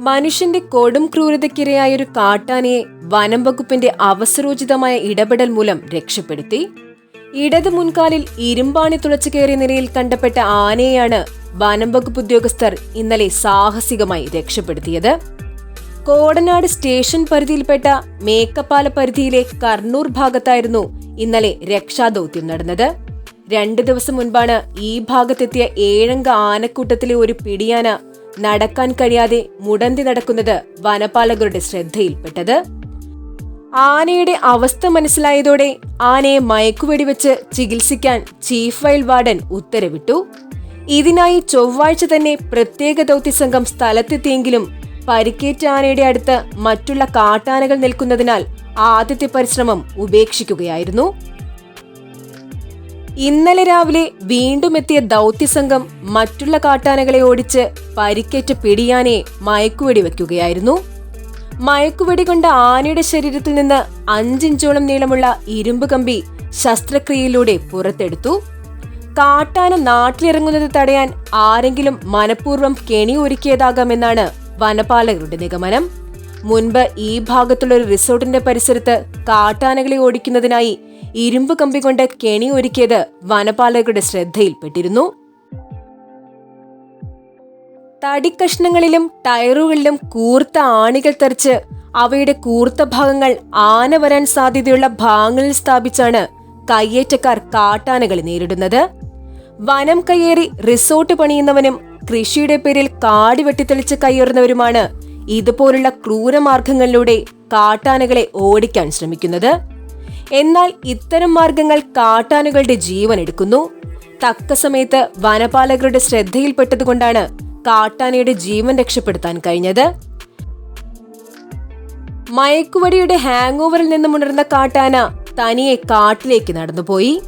മനുഷ്യന്റെ കൊടും ക്രൂരതയ്ക്കിരയായ ഒരു കാട്ടാനയെ വനം വകുപ്പിന്റെ അവസരോചിതമായ ഇടപെടൽ മൂലം രക്ഷപ്പെടുത്തി ഇടത് മുൻകാലിൽ ഇരുമ്പാണി തുളച്ചു കയറിയ നിലയിൽ കണ്ടപ്പെട്ട ആനയെയാണ് വനം വകുപ്പ് ഉദ്യോഗസ്ഥർ ഇന്നലെ സാഹസികമായി രക്ഷപ്പെടുത്തിയത്. കോടനാട് സ്റ്റേഷൻ പരിധിയിൽപ്പെട്ട മേക്കപ്പാല പരിധിയിലെ കർണൂർ ഭാഗത്തായിരുന്നു ഇന്നലെ രക്ഷാദൌത്യം നടന്നത്. രണ്ടു ദിവസം മുൻപാണ് ഈ ഭാഗത്തെത്തിയ ഏഴംഗ ആനക്കൂട്ടത്തിലെ ഒരു പിടിയാന നടക്കാൻ കഴിയാതെ മുടന്തി നടക്കുന്നത് വനപാലകരുടെ ശ്രദ്ധയിൽപ്പെട്ടത്. ആനയുടെ അവസ്ഥ മനസ്സിലായതോടെ ആനയെ മയക്കുവെടിവെച്ച് ചികിത്സിക്കാൻ ചീഫ് വൈൽഡ് വാർഡൻ ഉത്തരവിട്ടു. ഇതിനായി ചൊവ്വാഴ്ച തന്നെ പ്രത്യേക ദൗത്യസംഘം സ്ഥലത്തെത്തിയെങ്കിലും പരിക്കേറ്റ ആനയുടെ അടുത്ത് മറ്റുള്ള കാട്ടാനകൾ നിൽക്കുന്നതിനാൽ ആദ്യത്തെ പരിശ്രമം ഉപേക്ഷിക്കുകയായിരുന്നു. ഇന്നലെ രാവിലെ വീണ്ടും എത്തിയ ദൗത്യസംഘം മറ്റുള്ള കാട്ടാനകളെ ഓടിച്ച് പരിക്കേറ്റ പിടിയാനെ മയക്കുവെടി വെക്കുകയായിരുന്നു. മയക്കുവെടി കൊണ്ട് ആനയുടെ ശരീരത്തിൽ നിന്ന് അഞ്ചിഞ്ചോളം നീളമുള്ള ഇരുമ്പ് കമ്പി ശസ്ത്രക്രിയയിലൂടെ പുറത്തെടുത്തു. കാട്ടാന നാട്ടിലിറങ്ങുന്നത് തടയാൻ ആരെങ്കിലും മനഃപൂർവം കെണി ഒരുക്കിയതാകാമെന്നാണ് വനപാലകരുടെ നിഗമനം. മുൻപ് ഈ ഭാഗത്തുള്ള ഒരു റിസോർട്ടിന്റെ പരിസരത്ത് കാട്ടാനകളെ ഓടിക്കുന്നതിനായി ഇരുമ്പ് കമ്പി കൊണ്ട് കെണി ഒരുക്കിയത് വനപാലകരുടെ ശ്രദ്ധയിൽപ്പെട്ടിരുന്നു. തടിക്കഷ്ണങ്ങളിലും ടയറുകളിലും കൂർത്ത ആണികൾ തെറിച്ച് അവയുടെ കൂർത്ത ഭാഗങ്ങൾ ആന വരാൻ സാധ്യതയുള്ള ഭാഗങ്ങളിൽ സ്ഥാപിച്ചാണ് കയ്യേറ്റക്കാർ കാട്ടാനകളെ നേരിടുന്നത്. വനം കയ്യേറി റിസോർട്ട് പണിയുന്നവനും കൃഷിയുടെ പേരിൽ കാട് വെട്ടിത്തെളിച്ച് കയ്യേറുന്നവരുമാണ് ഇതുപോലുള്ള ക്രൂരമാർഗങ്ങളിലൂടെ കാട്ടാനകളെ ഓടിക്കാൻ ശ്രമിക്കുന്നത്. എന്നാൽ ഇത്തരം മാർഗങ്ങൾ കാട്ടാനുകളുടെ ജീവൻ എടുക്കുന്നു. തക്ക സമയത്ത് വനപാലകരുടെ ശ്രദ്ധയിൽപ്പെട്ടതുകൊണ്ടാണ് കാട്ടാനയുടെ ജീവൻ രക്ഷപ്പെടുത്താൻ കഴിഞ്ഞത്. മയക്കുവടിയുടെ ഹാങ് ഓവറിൽ നിന്നും ഉണർന്ന കാട്ടാന തനിയെ കാട്ടിലേക്ക് നടന്നുപോയി.